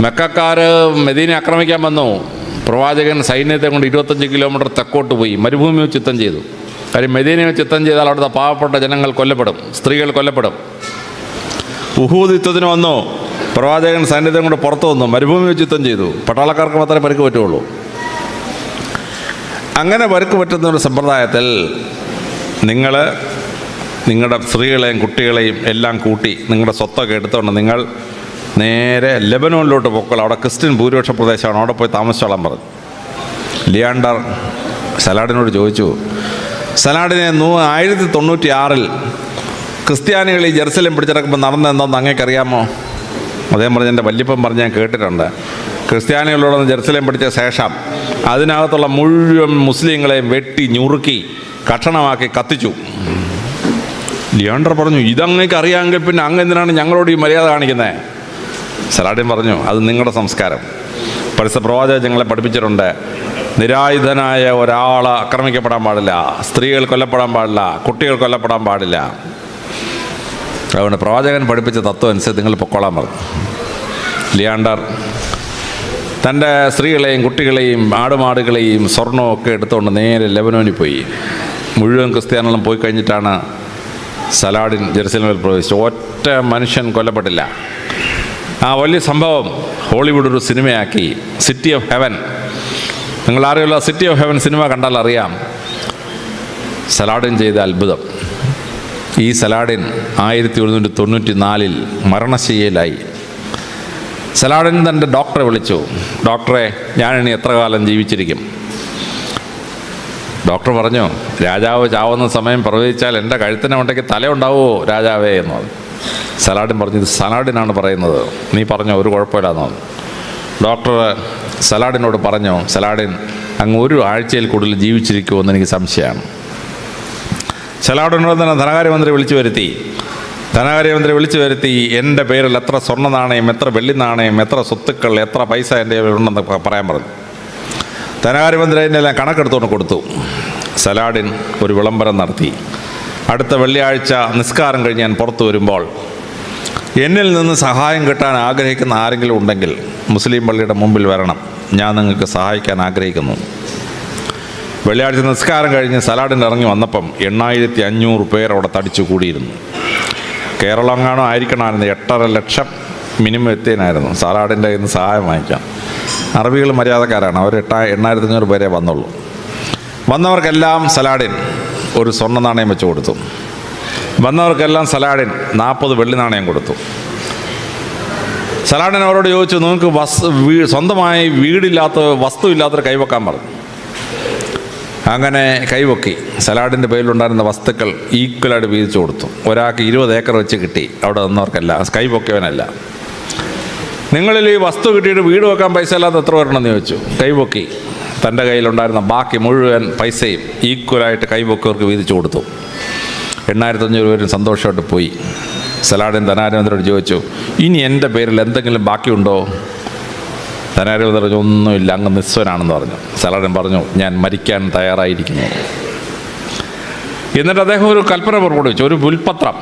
മെക്കക്കാർ മെദീനെ ആക്രമിക്കാൻ വന്നു. പ്രവാചകൻ സൈന്യത്തെ കൊണ്ട് ഇരുപത്തഞ്ച് കിലോമീറ്റർ തെക്കോട്ട് പോയി മരുഭൂമി വെച്ച് യുദ്ധം ചെയ്തു. കാര്യം മെദീനെ വെച്ച് യുദ്ധം ചെയ്താൽ അവിടുത്തെ പാവപ്പെട്ട ജനങ്ങൾ കൊല്ലപ്പെടും സ്ത്രീകൾ കൊല്ലപ്പെടും. ഉഹൂദ് യുദ്ധത്തിന് വന്നു? പ്രവാചകൻ സൈന്യത്തെ കൊണ്ട് പുറത്തു വന്നു? മരുഭൂമി വെച്ച് യുദ്ധം ചെയ്തു. പട്ടാളക്കാർക്ക് മാത്രമേ പരിക്ക് പറ്റുള്ളൂ. അങ്ങനെ പരിക്ക് പറ്റുന്ന ഒരു സമ്പ്രദായത്തിൽ നിങ്ങൾ നിങ്ങളുടെ സ്ത്രീകളെയും കുട്ടികളെയും എല്ലാം കൂട്ടി നിങ്ങളുടെ സ്വത്തൊക്കെ എടുത്തുകൊണ്ട് നിങ്ങൾ നേരെ ലെബനോണിലോട്ട് പൊക്കൾ അവിടെ ക്രിസ്ത്യൻ ഭൂരിപക്ഷ പ്രദേശമാണ്. അവിടെ പോയി താമസിച്ചോളാൻ പറഞ്ഞു. ലിയാണ്ടർ സലാഡിനോട് ചോദിച്ചു സലാഡിനെ നൂ ആയിരത്തി തൊണ്ണൂറ്റി ആറിൽ ക്രിസ്ത്യാനികൾ ഈ ജെറുസലേം പിടിച്ചിറക്കുമ്പോൾ നടന്നെന്താന്ന് അങ്ങേക്കറിയാമോ? അദ്ദേഹം പറഞ്ഞ എന്റെ വല്യപ്പം പറഞ്ഞ് ഞാൻ കേട്ടിട്ടുണ്ട്. ക്രിസ്ത്യാനികളോട് ജെറുസലേം പിടിച്ച ശേഷം അതിനകത്തുള്ള മുഴുവൻ മുസ്ലിങ്ങളെയും വെട്ടി ഞുറുക്കി കഷണമാക്കി കത്തിച്ചു. ലിയാണ്ടർ പറഞ്ഞു ഇതങ്ങേക്ക് അറിയാമെങ്കിൽ പിന്നെ അങ്ങ് എന്തിനാണ് ഞങ്ങളോട് ഈ മര്യാദ കാണിക്കുന്നത് സലാഡിൻ പറഞ്ഞു അത് നിങ്ങളുടെ സംസ്കാരം. പരിസ്ഥ പ്രവാചകങ്ങളെ പഠിപ്പിച്ചിട്ടുണ്ട്. നിരായുധനായ ഒരാൾ ആക്രമിക്കപ്പെടാൻ പാടില്ല. സ്ത്രീകൾ കൊല്ലപ്പെടാൻ പാടില്ല. കുട്ടികൾ കൊല്ലപ്പെടാൻ പാടില്ല. അതുകൊണ്ട് പ്രവാചകൻ പഠിപ്പിച്ച തത്വം അനുസരിച്ച് നിങ്ങൾ പൊക്കോളാൻ പറഞ്ഞു. ലിയാണ്ടർ തന്റെ സ്ത്രീകളെയും കുട്ടികളെയും ആടുമാടുകളെയും സ്വർണവും ഒക്കെ എടുത്തുകൊണ്ട് നേരെ ലെബനോനിൽ പോയി. മുഴുവൻ ക്രിസ്ത്യാനികളും പോയി കഴിഞ്ഞിട്ടാണ് സലാഡിൻ ജെറുസലേമിൽ പ്രവേശിച്ചു ഒറ്റ മനുഷ്യൻ കൊല്ലപ്പെട്ടില്ല. ആ വലിയ സംഭവം ഹോളിവുഡ് ഒരു സിനിമയാക്കി. സിറ്റി ഓഫ് ഹെവൻ നിങ്ങൾ അറിയുള്ള സിറ്റി ഓഫ് ഹെവൻ സിനിമ കണ്ടാൽ അറിയാം. സലാഡിൻ ചെയ്ത അത്ഭുതം. ഈ സലാഡിൻ ആയിരത്തി ഒരുന്നൂറ്റി തൊണ്ണൂറ്റി നാലിൽ മരണശയ്യയിലായി. സലാഡിൻ തന്റെ ഡോക്ടറെ വിളിച്ചു. ഡോക്ടറെ ഞാനിനി എത്ര കാലം ജീവിച്ചിരിക്കും? ഡോക്ടർ പറഞ്ഞു രാജാവ് ചാവുന്ന സമയം പ്രവചിച്ചാൽ എന്റെ കഴുത്തിനെ ഉണ്ടെങ്കിൽ തലയുണ്ടാവുമോ രാജാവേ? എന്ന് പറഞ്ഞു. സലാഡിൻ പറഞ്ഞു ഇത് സലാഡിനാണ് പറയുന്നത്. നീ പറഞ്ഞോ ഒരു കുഴപ്പമില്ലാന്ന്. ഡോക്ടർ സലാഡിനോട് പറഞ്ഞു സലാഡിൻ അങ്ങ് ഒരു ആഴ്ചയിൽ കൂടുതൽ ജീവിച്ചിരിക്കുമെന്ന് എനിക്ക് സംശയമാണ്. സലാഡിനോട് തന്നെ ധനകാര്യമന്ത്രി വിളിച്ചു വരുത്തി. ധനകാര്യമന്ത്രി വിളിച്ചു വരുത്തി എന്റെ പേരിൽ എത്ര സ്വർണ നാണയം എത്ര വെള്ളി നാണയം എത്ര സ്വത്തുക്കൾ എത്ര പൈസ എന്റെ ഉണ്ടെന്ന് പറയാൻ പറഞ്ഞു. ധനകാര്യമന്ത്രി അതിന്റെ എല്ലാം കണക്കെടുത്തുകൊണ്ട് കൊടുത്തു. സലാഡിൻ ഒരു വിളംബരം നടത്തി. അടുത്ത വെള്ളിയാഴ്ച നിസ്കാരം കഴിഞ്ഞ് ഞാൻ പുറത്തു വരുമ്പോൾ എന്നിൽ നിന്ന് സഹായം കിട്ടാൻ ആഗ്രഹിക്കുന്ന ആരെങ്കിലും ഉണ്ടെങ്കിൽ മുസ്ലിം പള്ളിയുടെ മുമ്പിൽ വരണം. ഞാൻ നിങ്ങൾക്ക് സഹായിക്കാൻ ആഗ്രഹിക്കുന്നു. വെള്ളിയാഴ്ച നിസ്കാരം കഴിഞ്ഞ് സലാഡിന് ഇറങ്ങി വന്നപ്പം എണ്ണായിരത്തി അഞ്ഞൂറ് പേർ അവിടെ തടിച്ചു കൂടിയിരുന്നു. കേരളം ആയിരിക്കണമായിരുന്നു. എട്ടര ലക്ഷം മിനിമം എത്തിയനായിരുന്നു സലാഡിന്റെ കയ്യിൽ നിന്ന് സഹായം വാങ്ങിക്കാം. അറബികൾ മര്യാദക്കാരാണ്. അവർ എട്ടാ എണ്ണായിരത്തി അഞ്ഞൂറ് പേരെ വന്നുള്ളൂ. വന്നവർക്കെല്ലാം സലാഡിൻ ഒരു സ്വർണ നാണയം വെച്ച് കൊടുത്തു. വന്നവർക്കെല്ലാം സലാഡിൻ നാൽപ്പത് വെള്ളി നാണയം കൊടുത്തു. സലാഡിൻ അവരോട് ചോദിച്ചു നിങ്ങൾക്ക് വസ് സ്വന്തമായി വീടില്ലാത്ത വസ്തു ഇല്ലാത്തൊരു കൈവെക്കാൻ പറഞ്ഞു. അങ്ങനെ കൈവക്കി സലാഡിന്റെ പേരിലുണ്ടായിരുന്ന വസ്തുക്കൾ ഈക്വലായിട്ട് വീതിച്ചു കൊടുത്തു. ഒരാൾക്ക് ഇരുപത് ഏക്കർ വെച്ച് കിട്ടി. അവിടെ നിന്നവർക്കല്ല കൈവൊക്കിയവനല്ല നിങ്ങളിൽ ഈ വസ്തു കിട്ടിയിട്ട് വീട് വെക്കാൻ പൈസ ഇല്ലാത്ത എത്ര വരണമെന്ന് ചോദിച്ചു. കൈവൊക്കി തന്റെ കയ്യിലുണ്ടായിരുന്ന ബാക്കി മുഴുവൻ പൈസയും ഈക്വലായിട്ട് കൈവൊക്കിയവർക്ക് വീതിച്ചു കൊടുത്തു. എണ്ണായിരത്തി അഞ്ഞൂറ് പേരും സന്തോഷമായിട്ട് പോയി. സലാഡിൻ ധനാരേന്ദ്രനോട് ചോദിച്ചു ഇനി എന്റെ പേരിൽ എന്തെങ്കിലും ബാക്കിയുണ്ടോ? ധനാരേന്ദ്രൻ പറഞ്ഞു ഒന്നുമില്ല അങ്ങ് നിസ്വനാണെന്ന് പറഞ്ഞു. സലാഡൻ പറഞ്ഞു ഞാൻ മരിക്കാൻ തയ്യാറായിരിക്കുന്നു. എന്നിട്ട് അദ്ദേഹം ഒരു കൽപ്പന പുറപ്പെടുവിച്ചു ഒരു വിൽപത്രം.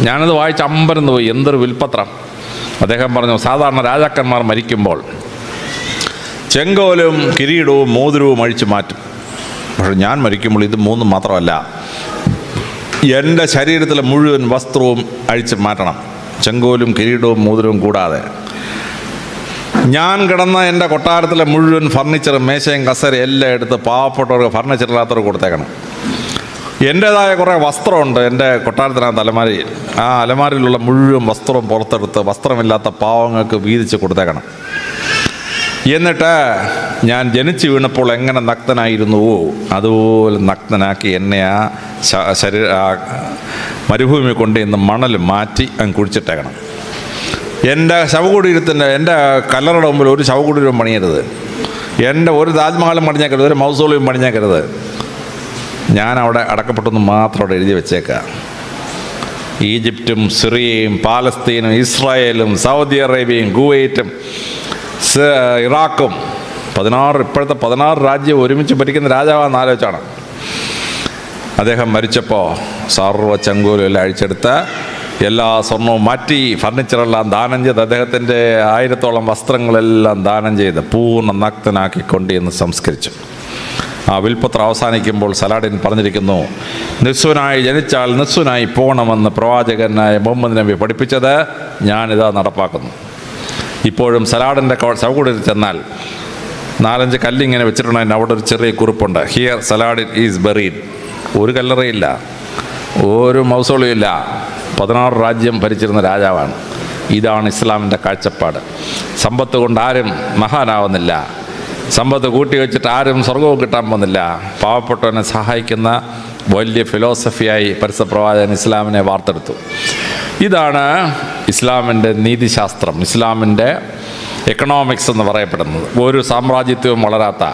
ഞാനത് വായിച്ച് അമ്പരന്ന് പോയി എന്തൊരു വിൽപത്രം. അദ്ദേഹം പറഞ്ഞു സാധാരണ രാജാക്കന്മാർ മരിക്കുമ്പോൾ ചെങ്കോലും കിരീടവും മോതിരവും അഴിച്ചു മാറ്റും. പക്ഷെ ഞാൻ മരിക്കുമ്പോൾ ഇത് മൂന്നും മാത്രമല്ല. എന്റെ ശരീരത്തിലെ മുഴുവൻ വസ്ത്രവും അഴിച്ച് മാറ്റണം. ചെങ്കോലും കിരീടവും മോതിരവും കൂടാതെ. ഞാൻ കിടന്ന എന്റെ കൊട്ടാരത്തിലെ മുഴുവൻ ഫർണിച്ചറും മേശയും കസേരയും എല്ലാം എടുത്ത് പാവപ്പെട്ടവർക്ക് ഫർണിച്ചർ ഇല്ലാത്തവർക്ക് കൊടുത്തേക്കണം. എന്റേതായ കുറേ വസ്ത്രമുണ്ട് എന്റെ കൊട്ടാരത്തിനകത്ത് അലമാരിയിൽ. ആ അലമാരിയിലുള്ള മുഴുവൻ വസ്ത്രവും പുറത്തെടുത്ത് വസ്ത്രമില്ലാത്ത പാവങ്ങൾക്ക് വീതിച്ച് കൊടുത്തേക്കണം. എന്നിട്ട് ഞാൻ ജനിച്ചു വീണപ്പോൾ എങ്ങനെ നഗ്നനായിരുന്നുവോ അതുപോലെ നഗ്നനാക്കി എന്നെ ആ ശരീര മരുഭൂമി കൊണ്ട് ഇന്ന് മണൽ മാറ്റി അങ്ങ് കുഴിച്ചിട്ടേക്കണം. എന്റെ ശവകുടീരത്തിന്റെ എന്റെ കല്ലറയുടെ മുമ്പിൽ ഒരു ശവകുടീരം പണിയരുത്. എന്റെ ഒരു താജ്മഹലും പണിഞ്ഞേക്കരുത് ഒരു മൗസോളിയും പണിഞ്ഞേക്കരുത്. ഞാൻ അവിടെ അടക്കപ്പെട്ടെന്ന് മാത്രം അവിടെ എഴുതി വെച്ചേക്കാം. ഈജിപ്തും സിറിയയും പാലസ്തീനും ഇസ്രായേലും സൗദി അറേബ്യയും കുവൈറ്റും ഇറാഖും പതിനാറ് ഇപ്പോഴത്തെ പതിനാറ് രാജ്യം ഒരുമിച്ച് ഭരിക്കുന്ന രാജാവാന്ന് ആലോചിച്ചാണ്. അദ്ദേഹം മരിച്ചപ്പോൾ സർവ ചങ്കൂലും എല്ലാം അഴിച്ചെടുത്ത് എല്ലാ സ്വർണവും മാറ്റി ഫർണിച്ചറെല്ലാം ദാനം ചെയ്ത് അദ്ദേഹത്തിന്റെ ആയിരത്തോളം വസ്ത്രങ്ങളെല്ലാം ദാനം ചെയ്ത് പൂർണ നഗ്നനാക്കിക്കൊണ്ട് എന്ന് സംസ്കരിച്ചു. ആ വിൽപത്രം അവസാനിക്കുമ്പോൾ സലാഡിൻ പറഞ്ഞിരിക്കുന്നു നിസ്വനായി ജനിച്ചാൽ നിസ്വനായി പോകണമെന്ന് പ്രവാചകനായ മുഹമ്മദ് നബി പഠിപ്പിച്ചത് ഞാനിതാ നടപ്പാക്കുന്നു. ഇപ്പോഴും സലാഡിന്റെ ശവകുടീരത്തിൽ ചെന്നാൽ നാലഞ്ച് കല്ലിങ്ങനെ വെച്ചിട്ടുണ്ടെങ്കിൽ അവിടെ ഒരു ചെറിയ കുറിപ്പുണ്ട്. ഹിയർ സലാഡിൻ ഈസ് ബെറീഡ് ഒരു കല്ലറയില്ല. ഒരു മൗസോളിയും ഇല്ല. പതിനാറ് രാജ്യം ഭരിച്ചിരുന്ന രാജാവാണ്. ഇതാണ് ഇസ്ലാമിന്റെ കാഴ്ചപ്പാട്. സമ്പത്ത് കൊണ്ട് ആരും മഹാനാവുന്നില്ല. സമ്പത്ത് കൂട്ടി വെച്ചിട്ട് ആരും സ്വർഗവും കിട്ടാൻ പോകുന്നില്ല. പാവപ്പെട്ടവനെ സഹായിക്കുന്ന വലിയ ഫിലോസഫിയായി പരസ്യപ്രവാചകൻ പ്രവാചകൻ ഇസ്ലാമിനെ വാർത്തെടുത്തു. ഇതാണ് ഇസ്ലാമിന്റെ നീതിശാസ്ത്രം ഇസ്ലാമിന്റെ എക്കണോമിക്സ് എന്ന് പറയപ്പെടുന്നത്. ഒരു സാമ്രാജ്യത്വം വളരാത്ത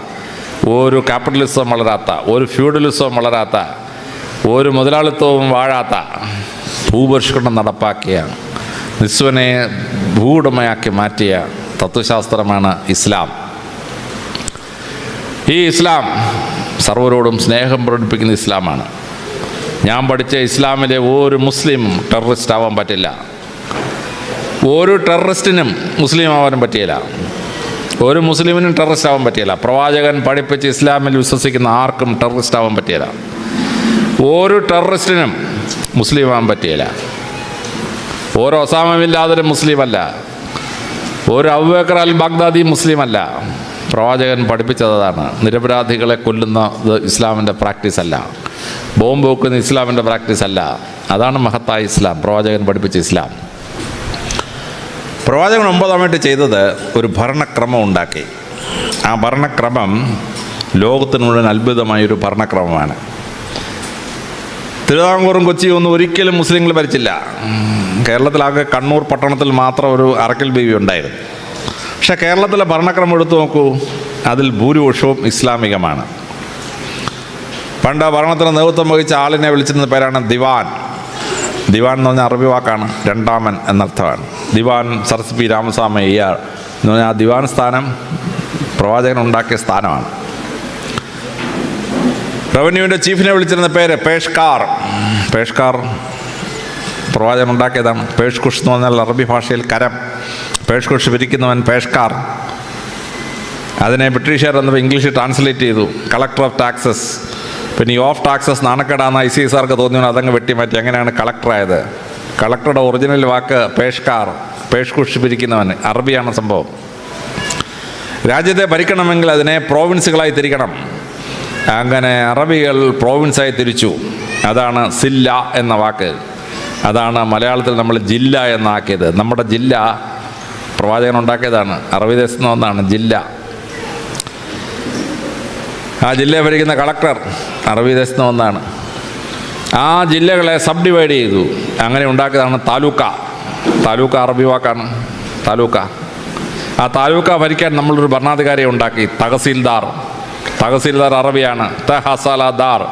ഒരു ക്യാപിറ്റലിസം വളരാത്ത ഒരു ഫ്യൂഡലിസം വളരാത്ത ഒരു മുതലാളിത്വവും വാഴാത്ത ഭൂപരിഷ്കരണം നടപ്പാക്കിയ നിസ്വനെ ഭൂവുടമയാക്കി മാറ്റിയ തത്വശാസ്ത്രമാണ് ഇസ്ലാം. ഈ ഇസ്ലാം സർവരോടും സ്നേഹം പ്രകടിപ്പിക്കുന്ന ഇസ്ലാമാണ്. ഞാൻ പഠിച്ച ഇസ്ലാമിലെ ഒരു മുസ്ലിം ടെററിസ്റ്റ് ആവാൻ പറ്റില്ല. ഒരു ടെററിസ്റ്റിനും മുസ്ലിം ആവാനും പറ്റിയില്ല. ഒരു മുസ്ലിമിനും ടെററിസ്റ്റ് ആവാൻ പറ്റിയില്ല. പ്രവാചകൻ പഠിപ്പിച്ച് ഇസ്ലാമിൽ വിശ്വസിക്കുന്ന ആർക്കും ടെററിസ്റ്റ് ആവാൻ പറ്റിയില്ല. ഒരു ടെററിസ്റ്റിനും മുസ്ലിം ആവാൻ പറ്റിയില്ല. ഒരു ഒസാമില്ലാതൊരു മുസ്ലിമല്ല. ഒരു അബുബക്കർ അൽ ബാഗ്ദാദി മുസ്ലിമല്ല. പ്രവാചകൻ പഠിപ്പിച്ചതാണ്. നിരപരാധികളെ കൊല്ലുന്നത് ഇസ്ലാമിന്റെ പ്രാക്ടീസ് അല്ല. ബോംബ് വെക്കുന്ന ഇസ്ലാമിന്റെ പ്രാക്ടീസ് അല്ല. അതാണ് മഹത്തായ ഇസ്ലാം. പ്രവാചകൻ പഠിപ്പിച്ച ഇസ്ലാം. പ്രവാചകൻ ഒമ്പതാമായിട്ട് ചെയ്തത് ഒരു ഭരണക്രമം ഉണ്ടാക്കി. ആ ഭരണക്രമം ലോകത്തിന് മുഴുവൻ അത്ഭുതമായ ഒരു ഭരണക്രമമാണ്. തിരുവിതാംകൂറും കൊച്ചിയും ഒന്നും ഒരിക്കലും മുസ്ലിങ്ങൾ ഭരിച്ചില്ല. കേരളത്തിലാകെ കണ്ണൂർ പട്ടണത്തിൽ മാത്രം ഒരു അറക്കൽ ബീവി ഉണ്ടായിരുന്നു. പക്ഷെ കേരളത്തിലെ ഭരണക്രമം എടുത്തു നോക്കൂ അതിൽ ഭൂരിപക്ഷവും ഇസ്ലാമികമാണ്. പണ്ട് ഭരണത്തിന് നേതൃത്വം വഹിച്ച ആളിനെ വിളിച്ചിരുന്ന പേരാണ് ദിവാൻ. ദിവാൻ എന്ന് പറഞ്ഞാൽ അറബി വാക്കാണ് രണ്ടാമൻ എന്നർത്ഥമാണ്. ദിവാൻ സരസ് പി രാമസ്വാമി അയ്യാർ എന്ന് പറഞ്ഞാൽ ആ ദിവാൻ സ്ഥാനം പ്രവാചകൻ ഉണ്ടാക്കിയ സ്ഥാനമാണ്. റവന്യൂവിന്റെ ചീഫിനെ വിളിച്ചിരുന്ന പേര് പേഷ്കാർ. പേഷ്കാർ പ്രവാചകൻ ഉണ്ടാക്കിയതാണ്. പേഷ്കുഷ് എന്ന് പറഞ്ഞാൽ അറബി ഭാഷയിൽ കരം. പേഷ്കുഷ് വിരിക്കുന്നവൻ പേഷ്കാർ. അതിനെ ബ്രിട്ടീഷുകാർ എന്നപ്പോൾ ഇംഗ്ലീഷിൽ ട്രാൻസ്ലേറ്റ് ചെയ്തു. കളക്ടർ ഓഫ് ടാക്സസ് പിന്നെ ഈ ഓഫ് ടാക്സസ് നാണക്കേടാന്ന് ഐ സി സാർക്ക് ആർക്ക് തോന്നിയോ അതങ്ങ് വെട്ടിമാറ്റി അങ്ങനെയാണ് കളക്ടറായത് കളക്ടറുടെ ഒറിജിനൽ വാക്ക് പേഷ്കാർ. പേഷ്കുഷ് പിരിക്കുന്നവൻ അറബിയാണ് സംഭവം. രാജ്യത്തെ ഭരിക്കണമെങ്കിൽ അതിനെ പ്രോവിൻസുകളായി തിരിക്കണം. അങ്ങനെ അറബികൾ പ്രോവിൻസായി തിരിച്ചു. അതാണ് സില്ല എന്ന വാക്ക്. അതാണ് മലയാളത്തിൽ നമ്മൾ ജില്ല എന്നാക്കിയത്. നമ്മുടെ ജില്ല പ്രവാചകൻ ഉണ്ടാക്കിയതാണ്. അറബി ദേശത്ത് നിന്ന് ഒന്നാണ് ജില്ല. ആ ജില്ലയെ ഭരിക്കുന്ന കളക്ടർ അറബി ദേശത്ത് നിന്ന് ഒന്നാണ് ആ ജില്ലകളെ സബ് ഡിവൈഡ് ചെയ്തു. അങ്ങനെ ഉണ്ടാക്കിയതാണ് താലൂക്ക. താലൂക്ക അറബി വാക്കാണ്. താലൂക്ക. ആ താലൂക്ക ഭരിക്കാൻ നമ്മളൊരു ഭരണാധികാരിയെ ഉണ്ടാക്കി. തഹസീൽദാർ. തഹസീൽദാർ അറബിയാണ്. ത ഹസാലദാർ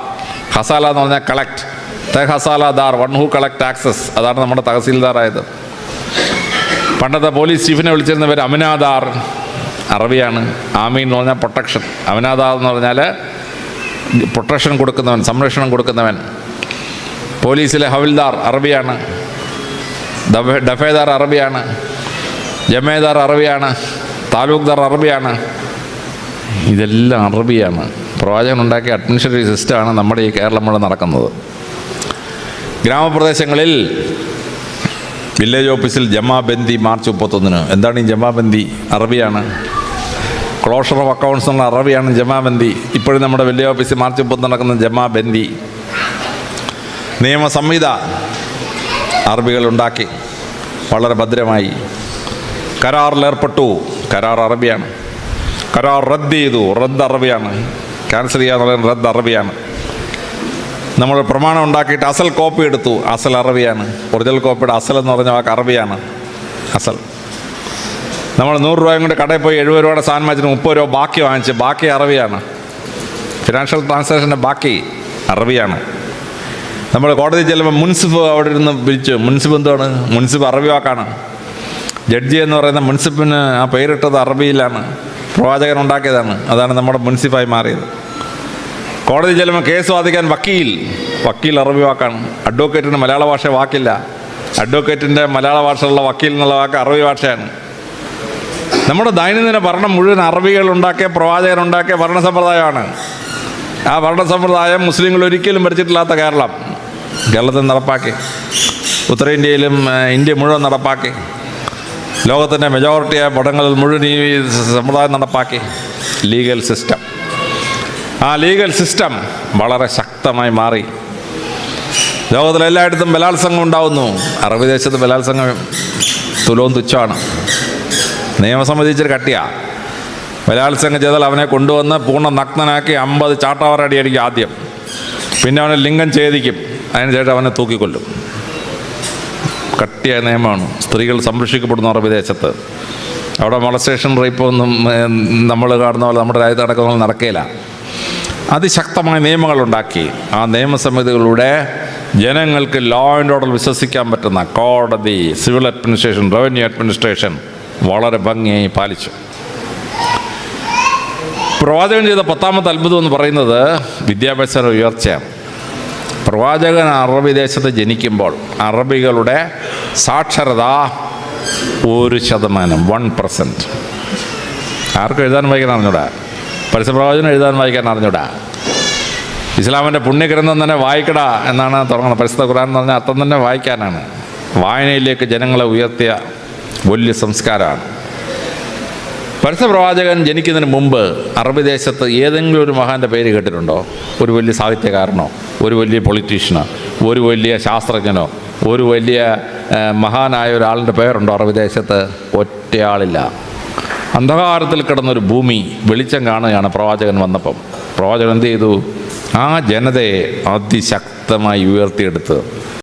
ഹസാല എന്ന് പറഞ്ഞാൽ കളക്ട് ത ഹസാലദാർ വൺ ഹു കളക്ട് ടാക്സസ് അതാണ് നമ്മുടെ തഹസീൽദാറായത്. പണ്ടത്തെ പോലീസ് ചീഫിനെ വിളിച്ചിരുന്ന പേര് അമിനാദാർ അറബിയാണ്. ആമീൻ എന്ന് പറഞ്ഞാൽ പ്രൊട്ടക്ഷൻ അമിനാദാർ എന്ന് പറഞ്ഞാൽ പ്രൊട്ടക്ഷൻ കൊടുക്കുന്നവൻ സംരക്ഷണം കൊടുക്കുന്നവൻ. പോലീസിലെ ഹവിൽദാർ അറബിയാണ്. ഡഫേദാർ അറബിയാണ്. ജമേദാർ അറബിയാണ്. താലൂക്ക്ദാർ അറബിയാണ്. ഇതെല്ലാം അറബിയാണ്. പ്രവാചകൻ ഉണ്ടാക്കിയ അഡ്മിനിസ്ട്രേറ്റീവ് സിസ്റ്റമാണ് നമ്മുടെ ഈ കേരളം മുഴുവൻ നടക്കുന്നത്. ഗ്രാമപ്രദേശങ്ങളിൽ വില്ലേജ് ഓഫീസിൽ ജമാബന്ദി മാർച്ച് മുപ്പത്തൊന്നിന്. എന്താണ് ഈ ജമാബന്ദി? അറബിയാണ്. ക്ലോഷർ ഓഫ് അക്കൗണ്ട്സ് എന്നുള്ള അറബിയാണ് ജമാബന്ദി. ഇപ്പോഴും നമ്മുടെ വില്ലേജ് ഓഫീസിൽ മാർച്ച് മുപ്പത്തൊന്ന് നടക്കുന്ന ജമാബന്ദി. നിയമസംഹിത അറബികൾ ഉണ്ടാക്കി. വളരെ ഭദ്രമായി. കരാറിലേർപ്പെട്ടു കരാർ അറബിയാണ്. കരാർ റദ്ദ് ചെയ്തു. റദ്ദ് അറബിയാണ്. ക്യാൻസൽ ചെയ്യാന്ന് പറയുന്നത് റദ്ദ് അറബിയാണ്. നമ്മൾ പ്രമാണം ഉണ്ടാക്കിയിട്ട് അസൽ കോപ്പി എടുത്തു. അസൽ അറബിയാണ്. ഒറിജിനൽ കോപ്പിയുടെ അസൽ എന്ന് പറഞ്ഞ വാക്ക് അറബിയാണ്. അസൽ. നമ്മൾ നൂറ് രൂപയും കൊണ്ട് കടയിൽ പോയി എഴുപത് രൂപയുടെ സാധനം വാങ്ങിച്ചിട്ട് മുപ്പത് രൂപ ബാക്കി വാങ്ങിച്ച് ബാക്കി അറബിയാണ്. ഫിനാൻഷ്യൽ ട്രാൻസാക്ഷന്റെ ബാക്കി അറബിയാണ്. നമ്മൾ കോടതി ചെല്ലുമ്പോൾ മുൻസിഫ് അവിടെ ഇരുന്ന് വിളിച്ചു. മുൻസിഫ് എന്താണ് മുൻസിഫ് അറബി വാക്കാണ്. ജഡ്ജി എന്ന് പറയുന്ന മുൻസിഫിന് ആ പേരിട്ടത് അറബിയിലാണ്. പ്രവാചകൻ ഉണ്ടാക്കിയതാണ്. അതാണ് നമ്മുടെ മുൻസിഫായി മാറിയത്. കോടതി ചെല്ലുമ്പോൾ കേസ് വാദിക്കാൻ വക്കീൽ. വക്കീൽ അറബി വാക്കാണ്. അഡ്വക്കേറ്റിന് മലയാള ഭാഷ വാക്കില്ല. അഡ്വക്കേറ്റിന്റെ മലയാള ഭാഷയുള്ള വക്കീൽ എന്നുള്ള വാക്ക് അറബി ഭാഷയാണ്. നമ്മുടെ ദൈനംദിന ഭരണം മുഴുവൻ അറബികൾ ഉണ്ടാക്കിയ പ്രവാചകൻ ഉണ്ടാക്കിയ ഭരണ സമ്പ്രദായമാണ്. ആ ഭരണ സമ്പ്രദായം മുസ്ലിങ്ങൾ ഒരിക്കലും ഭരിച്ചിട്ടില്ലാത്ത കേരളം. കേരളത്തിൽ നടപ്പാക്കി. ഉത്തരേന്ത്യയിലും ഇന്ത്യ മുഴുവൻ നടപ്പാക്കി. ലോകത്തിന്റെ മെജോറിറ്റിയായ പടങ്ങളിൽ മുഴുവൻ ഈ സമ്പ്രദായം നടപ്പാക്കി. ലീഗൽ സിസ്റ്റം ആ ലീഗൽ സിസ്റ്റം വളരെ ശക്തമായി മാറി. ലോകത്തിലെ എല്ലായിടത്തും ബലാത്സംഗം ഉണ്ടാവുന്നു. അറബ് ദേശത്ത് ബലാത്സംഗം തുലവും തുച്ഛമാണ്. നിയമം സംബന്ധിച്ചൊരു കട്ടിയാ. ബലാത്സംഗം ചെയ്താൽ അവനെ കൊണ്ടുവന്ന് പൂർണ നഗ്നനാക്കി അമ്പത് ചാട്ടാവറടി അടിക്കും ആദ്യം. പിന്നെ അവനെ ലിംഗം ഛേദിക്കും. അതിനുശേഷം അവനെ തൂക്കിക്കൊല്ലും. കട്ടിയായ നിയമമാണ്. സ്ത്രീകൾ സംരക്ഷിക്കപ്പെടുന്നു അറബ് ദേശത്ത്. അവിടെ മൊളസ്റ്റേഷൻ റേപ്പ് ഒന്നും നമ്മൾ കാണുന്ന പോലെ നമ്മുടെ രാജ്യത്ത് നടക്കുന്ന പോലെ അതിശക്തമായ നിയമങ്ങളുണ്ടാക്കി. ആ നിയമസമിതികളുടെ ജനങ്ങൾക്ക് ലോ ആൻഡ് ഓർഡർ വിശ്വസിക്കാൻ പറ്റുന്ന കോടതി സിവിൽ അഡ്മിനിസ്ട്രേഷൻ റവന്യൂ അഡ്മിനിസ്ട്രേഷൻ വളരെ ഭംഗിയായി പാലിച്ചു. പ്രവാചകൻ ചെയ്ത പത്താമത്തെ അത്ഭുതം എന്ന് പറയുന്നത് വിദ്യാഭ്യാസ ഉയർച്ചയാണ്. പ്രവാചകൻ അറബി ദേശത്ത് ജനിക്കുമ്പോൾ അറബികളുടെ സാക്ഷരത ഒരു ശതമാനം വൺ പെർസെന്റ് ആർക്കും എഴുതാൻ വൈകുന്ന അറിഞ്ഞൂടാ? പരസ്യപ്രവാചകൻ എഴുതാൻ വായിക്കാൻ അറിഞ്ഞൂടാ. ഇസ്ലാമിന്റെ പുണ്യഗ്രന്ഥം തന്നെ വായിക്കടാ എന്നാണ് തുടങ്ങുന്നത്. പരിശുദ്ധ ഖുർആൻ എന്ന് പറഞ്ഞാൽ അർത്ഥം തന്നെ വായിക്കാനാണ്. വായനയിലേക്ക് ജനങ്ങളെ ഉയർത്തിയ വലിയ സംസ്കാരമാണ്. പരസ്യപ്രവാചകൻ ജനിക്കുന്നതിന് മുമ്പ് അറബി ദേശത്ത് ഏതെങ്കിലും ഒരു മഹാന്റെ പേര് കേട്ടിട്ടുണ്ടോ? ഒരു വലിയ സാഹിത്യകാരനോ ഒരു വലിയ പൊളിറ്റീഷ്യനോ ഒരു വലിയ ശാസ്ത്രജ്ഞനോ ഒരു വലിയ മഹാനായ ഒരാളിന്റെ പേരുണ്ടോ അറബി ദേശത്ത്? ഒറ്റയാളില്ല. അന്ധകാരത്തിൽ കിടന്നൊരു ഭൂമി വെളിച്ചം കാണുകയാണ് പ്രവാചകൻ വന്നപ്പം. പ്രവാചകൻ എന്ത് ചെയ്തു? ആ ജനതയെ അതിശക്തമായി ഉയർത്തിയെടുത്ത്